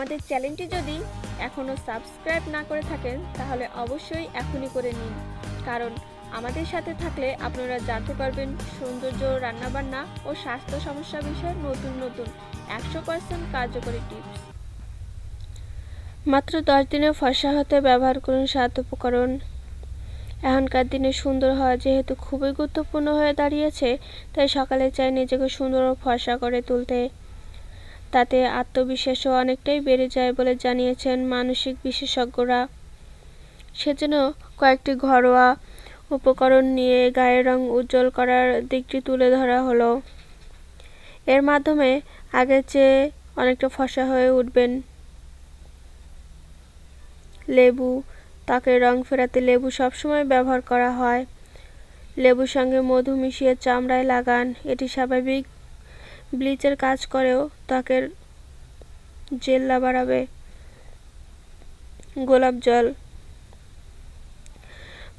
আমাদের চ্যানেলটি যদি এখনও সাবস্ক্রাইব না করে থাকেন, তাহলে অবশ্যই এখনই করে নিন। কারণ আমাদের সাথে থাকলে আপনারা জানতে পারবেন সৌন্দর্য, রান্নাবান্না ও স্বাস্থ্য সমস্যা বিষয়ে নতুন নতুন একশো পার্সেন্ট কার্যকরী টিপস। মাত্র দশ দিনে ফর্সা হতে ব্যবহার করুন সাত উপকরণ। এখনকার দিনে সুন্দর হওয়া যেহেতু খুবই গুরুত্বপূর্ণ হয়ে দাঁড়িয়েছে, তাই সকালে চাই নিজেকে সুন্দর ও ফর্সা করে তুলতে। তাতে আত্মবিশ্বাসও অনেকটাই বেড়ে যায় বলে জানিয়েছেন মানসিক বিশেষজ্ঞরা। সেজন্য কয়েকটি ঘরোয়া উপকরণ নিয়ে গায়ের রং উজ্জ্বল করার দিকটি তুলে ধরা হলো। এর মাধ্যমে আগের চেয়ে অনেকটা ফসা হয়ে উঠবেন। লেবু, ত্বকের রং ফেরাতে লেবু সবসময় ব্যবহার করা হয়। লেবুর সঙ্গে মধু মিশিয়ে চামড়ায় লাগান, এটি স্বাভাবিক ব্লিচের কাজ করেও ত্বকের জেল্লা বাড়াবে গোলাপ জল।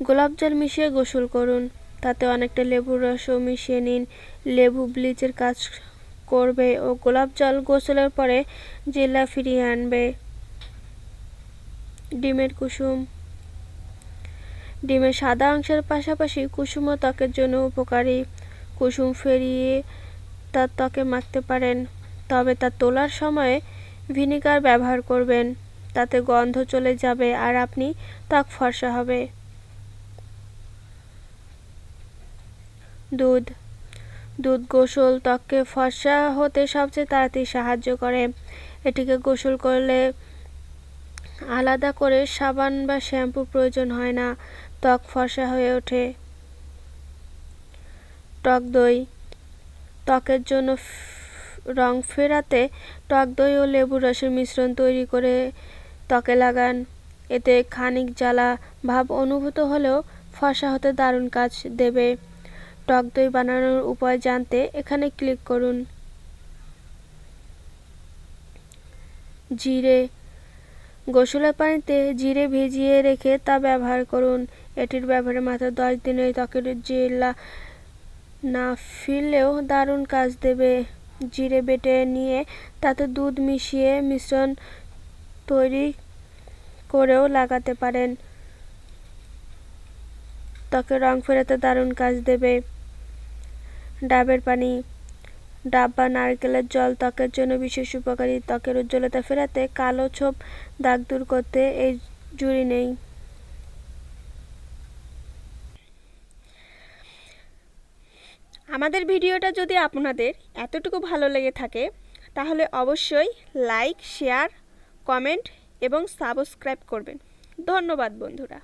গোলাপ জল মিশিয়ে গোসল করুন। তাতে অনেকটা লেবুর রসও মিশিয়ে নিন। লেবু ব্লিচের কাজ করবে ও গোলাপ জল গোসলের পরে জেল্লা ফিরিয়ে আনবে। ডিমের কুসুম। ডিমের সাদা অংশের পাশাপাশি কুসুমও ত্বকের জন্য উপকারী। কুসুম ফেরিয়ে তার ত্বকে মাখতে পারেন, তবে তা তোলার সময়ে ভিনিগার ব্যবহার করবেন। তাতে গন্ধ চলে যাবে আর আপনি ত্বক ফর্সা হবে। দুধ। দুধ গোসল ত্বককে ফর্সা হতে সবচেয়ে তাড়াতাড়ি সাহায্য করে। এটিকে গোসল করলে আলাদা করে সাবান বা শ্যাম্পু প্রয়োজন হয় না। ত্বক ফর্সা হয়ে ওঠে। টক দই। ত্বকের জন্য রং ফেরাতে টক দই ও লেবুর রসের মিশ্রণ তৈরি করে ত্বকে লাগান। এতে খানিক জ্বালা ভাব অনুভূত হলেও ফর্সা হতে দারুণ কাজ দেবে। টক দই বানানোর উপায় জানতে এখানে ক্লিক করুন। জিরে, গোসলের পানিতে জিরে ভিজিয়ে রেখে তা ব্যবহার করুন। এটির ব্যবহারে মাত্র দশ দিনে ত্বকের জেলা না ফিরলেও দারুণ কাজ দেবে। জিরে বেটে নিয়ে তাতে দুধ মিশিয়ে মিশ্রণ তৈরি করেও লাগাতে পারেন। ত্বকের রং ফেরাতে দারুণ কাজ দেবে। ডাবের পানি। ডাব বা নারকেলের জল ত্বকের জন্য বিশেষ উপকারী। ত্বকের উজ্জ্বলতা ফেরাতে কালো ছোপ দাগ দূর করতে এই জুড়ি নেই। আমাদের ভিডিওটা যদি আপনাদের এতটুকু ভালো লেগে থাকে, তাহলে অবশ্যই লাইক, শেয়ার, কমেন্ট এবং সাবস্ক্রাইব করবেন। ধন্যবাদ, বন্ধুরা।